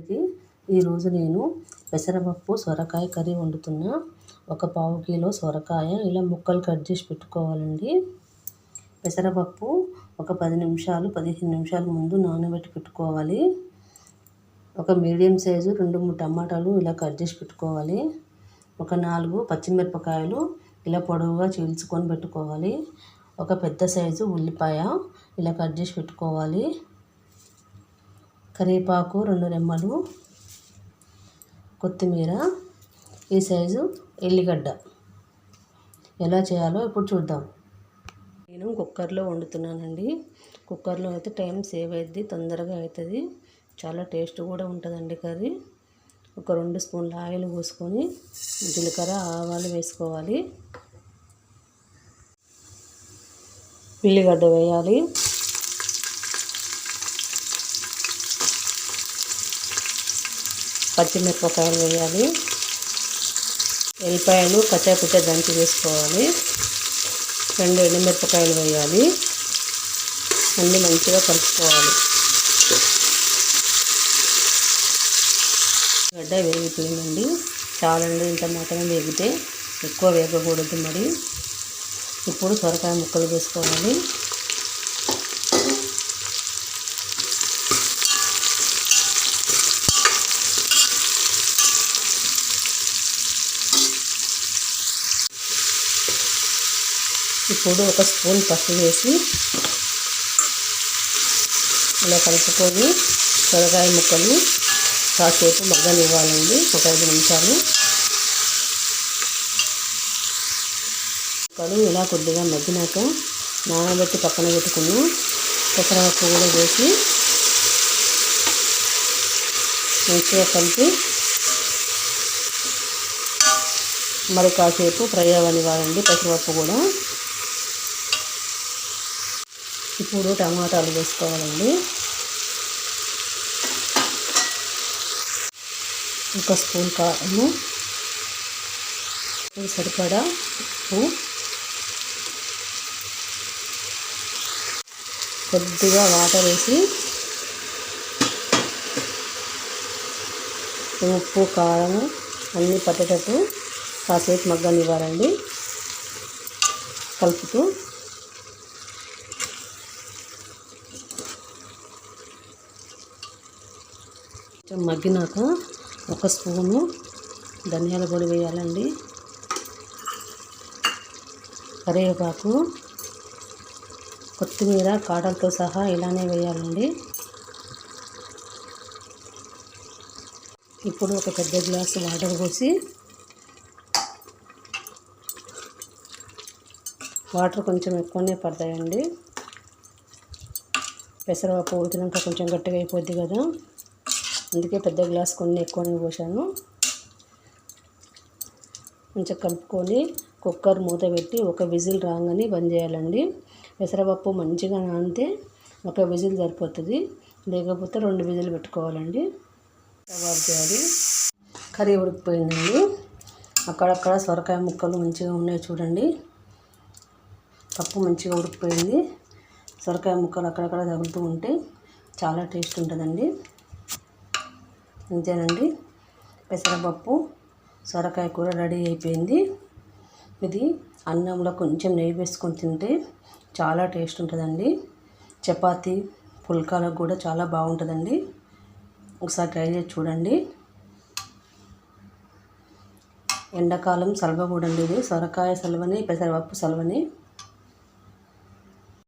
అందరికీ ఈరోజు నేను పెసరపప్పు సొరకాయ కర్రీ వండుతున్నా. ఒక పావు కిలో సొరకాయ ఇలా ముక్కలు కట్ చేసి పెట్టుకోవాలండి. పెసరపప్పు ఒక పది నిమిషాలు పదిహేను నిమిషాల ముందు నానబెట్టి పెట్టుకోవాలి. ఒక మీడియం సైజు రెండు మూడు టమాటాలు ఇలా కట్ చేసి పెట్టుకోవాలి. ఒక నాలుగు పచ్చిమిరపకాయలు ఇలా పొడవుగా చీల్చుకొని పెట్టుకోవాలి. ఒక పెద్ద సైజు ఉల్లిపాయ ఇలా కట్ చేసి పెట్టుకోవాలి. కరివేపాకు రెండు రెమ్మలు కొత్తిమీర ఈ సైజు ఎల్లిగడ్డ. ఎలా చేయాలో ఇప్పుడు చూద్దాం. నేను కుక్కర్లో వండుతున్నానండి. కుక్కర్లో అయితే టైం సేవ్ అవుతుంది తొందరగా అవుతుంది చాలా టేస్ట్ కూడా ఉంటుందండి కర్రీ. ఒక రెండు స్పూన్ల ఆయిల్ పోసుకొని జీలకర్ర ఆవాలు వేసుకోవాలి. ఉల్లిగడ్డ వేయాలి. పచ్చిమిరపకాయలు వేయాలి. ఎల్లిపాయలు కచ్చాపుచ్చ దంచి వేసుకోవాలి. రెండు ఎండుమిరపకాయలు వేయాలి. అన్నీ మంచిగా కలుపుకోవాలి. గడ్డ వేగిపోయిందండి. చాలండి ఇంత మాత్రమే వేగితే ఎక్కువ వేగకూడదు మరి. ఇప్పుడు సొరకాయ ముక్కలు వేసుకోవాలి. ఇప్పుడు ఒక స్పూన్ పసుపు వేసి ఇలా కలుపుకొని సొరకాయ ముక్కలు కాసేపు మగ్గనివ్వాలండి. ఒక ఐదు నిమిషాలు. ముక్కలు ఇలా కొద్దిగా మగ్గినాక నానబెట్టి పక్కన పెట్టుకున్న పెసరపప్పు కూడా వేసి మంచిగా కలిపి మరి కాసేపు ఫ్రై అవ్వనివ్వాలండి. పెసరపప్పు కూడా ఇప్పుడు టమాటాలు వేసుకోవాలండి. ఒక స్పూన్ కారము. సరిపడా ఉప్పు. కొద్దిగా వాటర్ వేసి ఉప్పు కారం అన్నీ పట్టేటట్టు కాసేపు మగ్గనివ్వాలండి. కలుపుతూ కొంచెం మగ్గినాక ఒక స్పూను ధనియాల పొడి వేయాలండి. కరివేపాకు కొత్తిమీర కాడలతో సహా ఇలానే వేయాలండి. ఇప్పుడు ఒక పెద్ద గ్లాసు వాటర్ పోసి వాటర్ కొంచెం ఎక్కువనే పడతాయండి. పెసరపప్పు ఉడికినాక కొంచెం గట్టిగా అయిపోద్ది కదా. అందుకే పెద్ద గ్లాస్ కొన్ని ఎక్కువనే పోసాను. కొంచెం కలుపుకొని కుక్కర్ మూత పెట్టి ఒక విజిల్ రాగానే బంద్ చేయాలండి. పెసరపప్పు మంచిగా నానితే ఒక విజిల్ సరిపోతుంది. లేకపోతే రెండు విజిల్ పెట్టుకోవాలండి. కబాబ్ చేయాలి. కర్రీ ఉడికిపోయిందండి. అక్కడక్కడ సొరకాయ ముక్కలు మంచిగా ఉన్నాయి చూడండి. పప్పు మంచిగా ఉడికిపోయింది. సొరకాయ ముక్కలు అక్కడక్కడ తగులుతూ ఉంటే చాలా టేస్ట్ ఉంటుందండి. అంతేనండి పెసరపప్పు సొరకాయ కూర రెడీ అయిపోయింది. ఇది అన్నంలో కొంచెం నెయ్యి వేసుకొని తింటే చాలా టేస్ట్ ఉంటుందండి. చపాతీ పుల్కాలకు కూడా చాలా బాగుంటుందండి. ఒకసారి ట్రై చేసి చూడండి. ఎండాకాలం సలవ కూడా ఇది. సొరకాయ సలవని పెసరపప్పు సలవని.